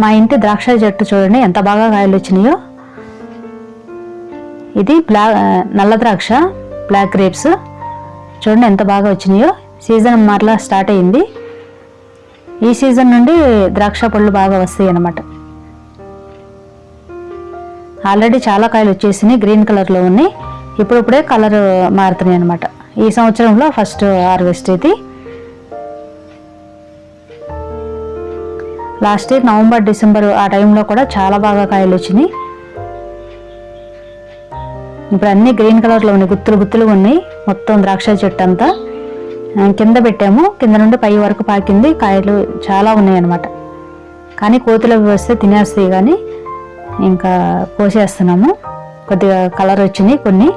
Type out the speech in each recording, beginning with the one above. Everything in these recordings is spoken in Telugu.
మా ఇంటి ద్రాక్ష చెట్టు చూడండి ఎంత బాగా కాయలు వచ్చినాయో. ఇది బ్లా నల్ల ద్రాక్ష బ్లాక్ గ్రేప్స్ చూడండి ఎంత బాగా వచ్చినాయో. సీజన్ మరలా స్టార్ట్ అయింది. ఈ సీజన్ నుండి ద్రాక్ష పళ్ళు బాగా వస్తాయి అన్నమాట. ఆల్రెడీ చాలా కాయలు వచ్చేసినాయి గ్రీన్ కలర్లో ఉన్నాయి. ఇప్పుడిప్పుడే కలర్ మారుతున్నాయి అనమాట ఈ సంవత్సరంలో ఫస్ట్ హార్వెస్ట్ ఇది. లాస్ట్ ఇయర్ నవంబర్ డిసెంబర్ ఆ టైంలో కూడా చాలా బాగా కాయలు వచ్చినాయి. ఇప్పుడు అన్నీ గ్రీన్ కలర్లో ఉన్నాయి గుత్తులు గుత్తులు ఉన్నాయి. మొత్తం ద్రాక్ష చెట్టు అంతా. కింద పెట్టాము. కింద నుండి పై వరకు పాకింది. కాయలు చాలా ఉన్నాయి అన్నమాట. కానీ కోతులు వస్తే తినేస్తాయి కానీ ఇంకా కోసేస్తున్నాము. కొద్దిగా కలర్ వచ్చినాయి కొన్ని.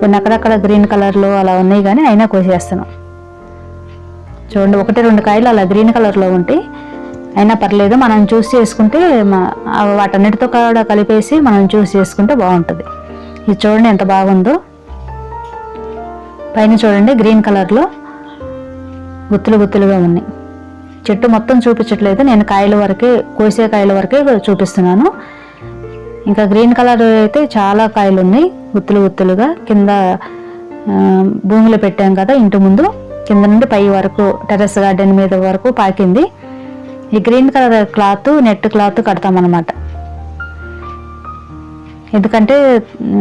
కొన్ని అక్కడక్కడ గ్రీన్ కలర్లో అలా ఉన్నాయి కానీ అయినా కోసేస్తున్నాం. చూడండి ఒకటి రెండు కాయలు అలా గ్రీన్ కలర్లో ఉంటాయి. అయినా పర్లేదు మనం చూస్ చేసుకుంటే వాటన్నిటితో కూడా కలిపేసి మనం చూస్ చేసుకుంటే బాగుంటుంది. ఇది చూడండి ఎంత బాగుందో. పైన చూడండి గ్రీన్ కలర్లో గుత్తులు గుత్తులుగా ఉన్నాయి. చెట్టు మొత్తం చూపించట్లేదు నేను కాయల వరకే కోసే కాయల వరకే చూపిస్తున్నాను. ఇంకా గ్రీన్ కలర్ అయితే చాలా కాయలు ఉన్నాయి గుత్తులు గుత్తులుగా. కింద భూమిలో పెట్టాం కదా ఇంటి ముందు. కింద నుండి పై వరకు టెర్రస్ గార్డెన్ మీద వరకు పాకింది. ఈ green colour cloth net cloth కడతామన్నమాట. ఎందుకంటే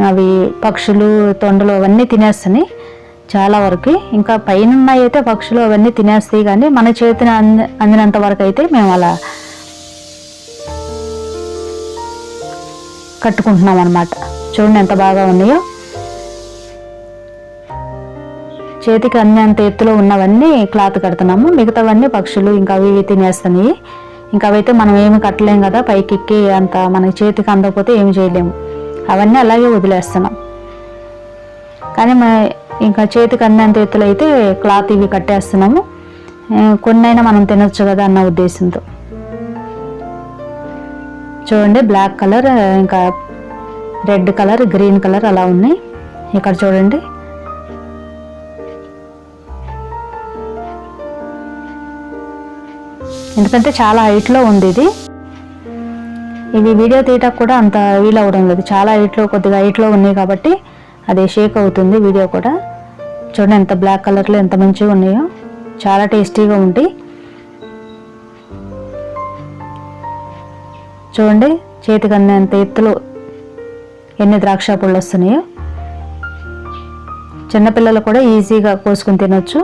అవి పక్షులు తొండలు అవన్నీ తినేస్తున్నాయి చాలా వరకు. ఇంకా పైన అయితే పక్షులు అవన్నీ తినేస్తాయి కానీ మన చేతిని అంది అందినంత వరకు అయితే మేము అలా కట్టుకుంటున్నాం అనమాట చూడండి ఎంత బాగా ఉన్నాయో. చేతికి అందేంత ఎత్తులో ఉన్నవన్నీ క్లాత్ కడుతున్నాము. మిగతావన్నీ పక్షులు ఇంకా అవి ఇవి తినేస్తున్నాయి. ఇంకా అవైతే మనం ఏమి కట్టలేం కదా పైకి ఎక్కి అంత మన చేతికి అందకపోతే ఏమి చేయలేము. అవన్నీ అలాగే వదిలేస్తున్నాం. కానీ ఇంకా చేతికి అందేంత ఎత్తులో అయితే క్లాత్ ఇవి కట్టేస్తున్నాము. కొన్నైనా మనం తినొచ్చు కదా అన్న ఉద్దేశంతో. చూడండి బ్లాక్ కలర్ ఇంకా రెడ్ కలర్ గ్రీన్ కలర్ అలా ఉన్నాయి. ఇక్కడ చూడండి. ఎందుకంటే చాలా హైట్లో ఉంది ఇది ఇది వీడియో తీయటం కూడా అంత వీలు అవ్వడం లేదు. చాలా హైట్లో కొద్దిగా హైట్లో ఉన్నాయి కాబట్టి అది షేక్ అవుతుంది వీడియో కూడా. చూడండి ఎంత బ్లాక్ కలర్లో ఎంత మంచిగా ఉన్నాయో. చాలా టేస్టీగా ఉండి చూడండి చేతికి అంత ఎత్తులో ఎన్ని ద్రాక్ష పళ్ళు వస్తున్నాయో. చిన్నపిల్లలు కూడా ఈజీగా కోసుకుని తినొచ్చు.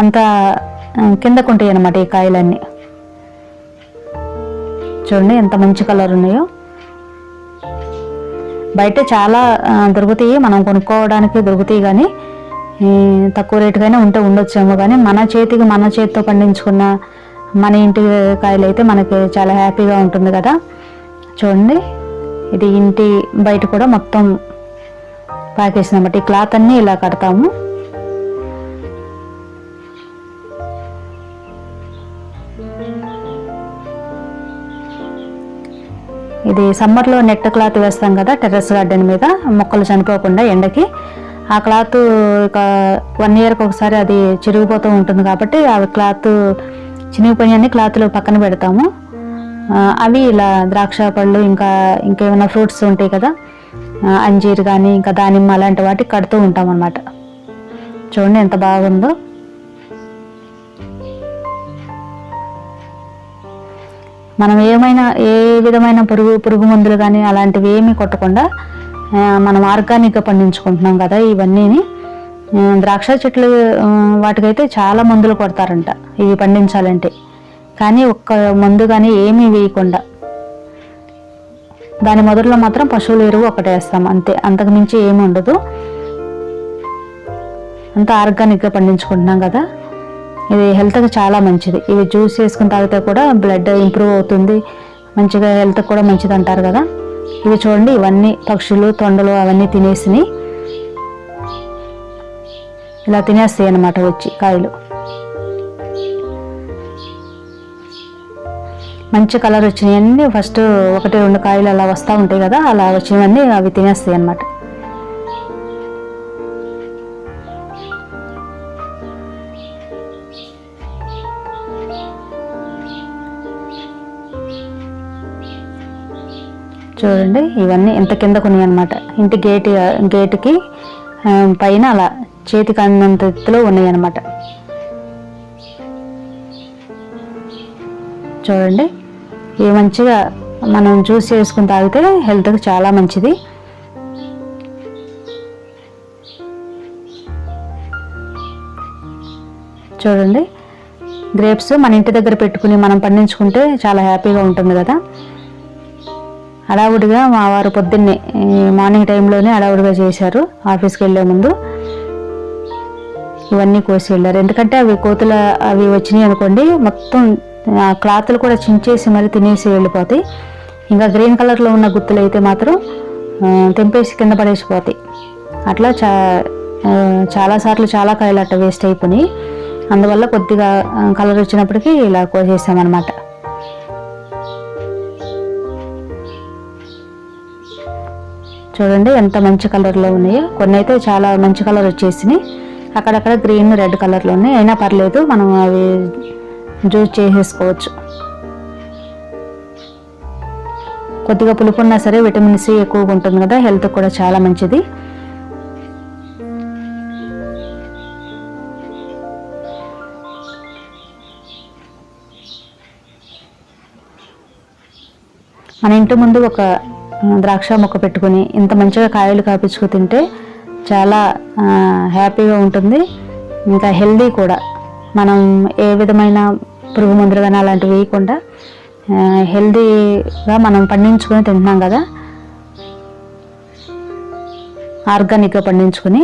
అంత కిందకుంటాయి కిందకు ఉంటాయి అన్నమాట ఈ కాయలన్నీ. చూడండి ఎంత మంచి కలర్ ఉన్నాయో. బయట చాలా దొరుకుతాయి. మనం కొనుక్కోవడానికి దొరుకుతాయి కానీ తక్కువ రేటుగానే ఉంటే ఉండొచ్చేమో కానీ మన చేతికి మన చేతితో పండించుకున్న మన ఇంటి కాయలు అయితే మనకి చాలా హ్యాపీగా ఉంటుంది కదా. చూడండి ఇది ఇంటి బయట కూడా మొత్తం పాకేసినమాట ఈ క్లాత్ అన్నీ ఇలా కడతాము. ఇది సమ్మర్లో నెట్ క్లాత్ వేస్తాం కదా టెర్రస్ గార్డెన్ మీద. మొక్కలు చనిపోకుండా ఎండకి. ఆ క్లాత్ ఒక వన్ ఇయర్కి ఒకసారి అది చిరిగిపోతూ ఉంటుంది కాబట్టి ఆ క్లాత్ చినిగిపోయిన క్లాత్లు పక్కన పెడతాము. అవి ఇలా ద్రాక్ష పళ్ళు ఇంకా ఇంకేమైనా ఫ్రూట్స్ ఉంటాయి కదా అంజీర్ కానీ ఇంకా దానిమ్మ అలాంటి వాటికి కడుతూ ఉంటాం అన్నమాట చూడండి ఎంత బాగుందో. మనం ఏమైనా ఏ విధమైన పురుగు పురుగు మందులు కానీ అలాంటివి ఏమీ కొట్టకుండా మనం ఆర్గానిక్గా పండించుకుంటున్నాం కదా ఇవన్నీని. ద్రాక్ష చెట్లు వాటికైతే చాలా మందులు కొడతారంట ఇవి పండించాలంటే. కానీ ఒక్క మందు కానీ ఏమీ వేయకుండా. దాని మొదట్లో మాత్రం పశువుల ఎరువు ఒకటే వేస్తాం అంతే. అంతకుమించి ఏమి ఉండదు. అంతా ఆర్గానిక్గా పండించుకుంటున్నాం కదా. ఇది హెల్త్కి చాలా మంచిది. ఇవి జ్యూస్ చేసుకుని తాగితే కూడా బ్లడ్ ఇంప్రూవ్ అవుతుంది. మంచిగా హెల్త్ కూడా మంచిది అంటారు కదా. ఇవి చూడండి ఇవన్నీ పక్షులు తొండలు అవన్నీ తినేసినాయి ఇలా తినేస్తాయి అన్నమాట వచ్చి కాయలు. మంచి కలర్ వచ్చినాయన్నీ ఫస్ట్ ఒకటి రెండు కాయలు అలా వస్తూ ఉంటాయి కదా అలా వచ్చినవన్నీ అవి తినేస్తాయి అన్నమాట. చూడండి ఇవన్నీ ఇంత కిందకు ఉన్నాయి అనమాట ఇంటి గేట్ గేటుకి పైన అలా చేతికి అందంత ఎత్తులో ఉన్నాయి అనమాట చూడండి ఇవి మంచిగా మనం జ్యూస్ చేసుకుని తాగితే హెల్త్కి చాలా మంచిది. చూడండి గ్రేప్స్ మన ఇంటి దగ్గర పెట్టుకుని మనం పండించుకుంటే చాలా హ్యాపీగా ఉంటుంది కదా. హడావుడిగా మా వారు పొద్దున్నే మార్నింగ్ టైంలోనే హడావుడిగా చేశారు. ఆఫీస్కి వెళ్ళే ముందు ఇవన్నీ కోసి వెళ్ళారు. ఎందుకంటే అవి కోతుల అవి వచ్చినాయి అనుకోండి మొత్తం ఆ క్లాత్లు కూడా చించేసి మరి తినేసి వెళ్ళిపోతాయి. ఇంకా గ్రీన్ కలర్లో ఉన్న గుత్తులు అయితే మాత్రం తెంపేసి కింద పడేసిపోతాయి అట్లా చా చాలాసార్లు చాలా కాయలు అట్ట వేస్ట్ అయిపోయినాయి. అందువల్ల కొద్దిగా కలర్ వచ్చినప్పటికీ ఇలా కోసేసామన్నమాట. చూడండి ఎంత మంచి కలర్లో ఉన్నాయో. కొన్ని అయితే చాలా మంచి కలర్ వచ్చేసినాయి. అక్కడక్కడ గ్రీన్ రెడ్ కలర్లో ఉన్నాయి. అయినా పర్లేదు మనం అవి జ్యూస్ చేసేసుకోవచ్చు. కొద్దిగా పులుపు ఉన్నా సరే విటమిన్ సి ఎక్కువగా ఉంటుంది కదా హెల్త్ కూడా చాలా మంచిది. మన ఇంటి ముందు ఒక ద్రాక్ష మొక్క పెట్టుకుని ఇంత మంచిగా కాయలు కాపించుకు తింటే చాలా హ్యాపీగా ఉంటుంది. ఇంకా హెల్దీ కూడా. మనం ఏ విధమైన పురుగు మందులు కానీ అలాంటివి వేయకుండా హెల్దీగా మనం పండించుకొని తింటున్నాం కదా. ఆర్గానిక్గా పండించుకుని.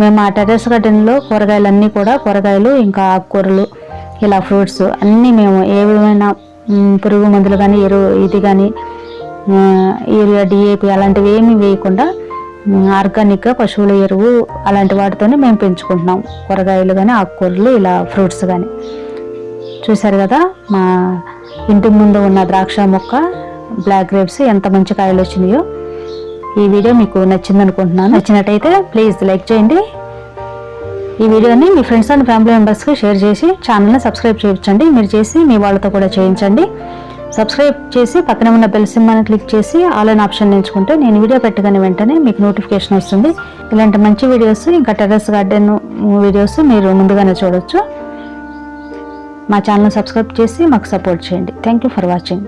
మేము ఆ టెర్రస్ గార్డెన్లో కూరగాయలన్నీ కూడా కూరగాయలు ఇంకా ఆకుకూరలు ఇలా ఫ్రూట్స్ అన్నీ మేము ఏ విధమైన పురుగు మందులు కానీ ఎరువు ఇది కానీ యూరియా డిఏపి అలాంటివి ఏమీ వేయకుండా ఆర్గానిక్గా పశువుల ఎరువు అలాంటి వాటితోనే మేము పెంచుకుంటున్నాం. కూరగాయలు కానీ ఆకుకూరలు ఇలా ఫ్రూట్స్ కానీ చూశారు కదా మా ఇంటి ముందు ఉన్న ద్రాక్ష మొక్క బ్లాక్ గ్రేప్స్ ఎంత మంచి కాయలు వచ్చినాయో. ఈ వీడియో మీకు నచ్చింది అనుకుంటున్నాను నచ్చినట్టయితే ప్లీజ్ లైక్ చేయండి. ఈ వీడియోని మీ ఫ్రెండ్స్ అండ్ ఫ్యామిలీ మెంబర్స్కి షేర్ చేసి ఛానల్ని సబ్స్క్రైబ్ చేయించండి. మీరు చేసి మీ వాళ్ళతో కూడా చేయించండి. సబ్స్క్రైబ్ చేసి పక్కన ఉన్న బెల్ సింబల్ని క్లిక్ చేసి ఆల్ అన్ ఆప్షన్ ఎంచుకుంటే నేను వీడియో పెట్టగానే వెంటనే మీకు నోటిఫికేషన్ వస్తుంది. ఇలాంటి మంచి వీడియోస్ ఇంకా టెర్రస్ గార్డెన్ వీడియోస్ మీరు ముందుగానే చూడొచ్చు. మా ఛానల్ సబ్స్క్రైబ్ చేసి మాకు సపోర్ట్ చేయండి. Thank you for watching